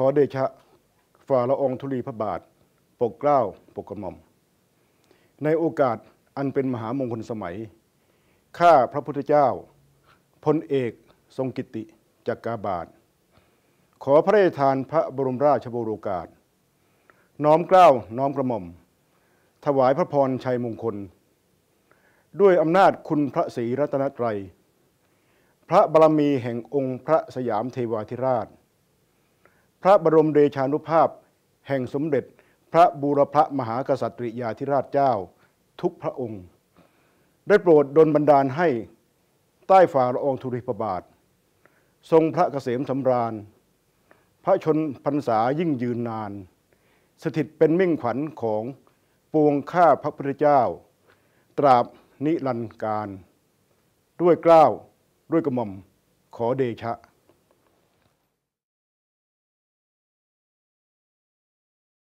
ขอเดชะฝ่าละองธุลีพระบาท ปกเกล้าปกกระหม่อม ในโอกาสอันเป็นมหามงคลสมัย ข้าพระพุทธเจ้าพลเอกทรงกิติจักกาบาท ขอพระราชทานพระบรมราชบโรกาส น้อมเกล้าน้อมกระหม่อม ถวายพระพรชัยมงคล ด้วยอำนาจคุณพระศรีรัตนตรัย พระบารมีแห่งองค์พระสยามเทวาธิราช ระบรมเดชานุภาพ แห่งสมเด็จพระบูรพมหากษัตริยาธิราชเจ้า ทุกพระองค์ ได้โปรดดลบันดาลให้ใต้ฝ่าละอองธุลีพบาท ทรงพระเกษมสำราญ พระชนพรรษายิ่งยืนนาน สถิตเป็นมิ่งขวัญของปวงข้าพระพุทธเจ้า ตราบนิรันดร์การ ด้วยกล้าวด้วยกระหม่อมขอเดชะ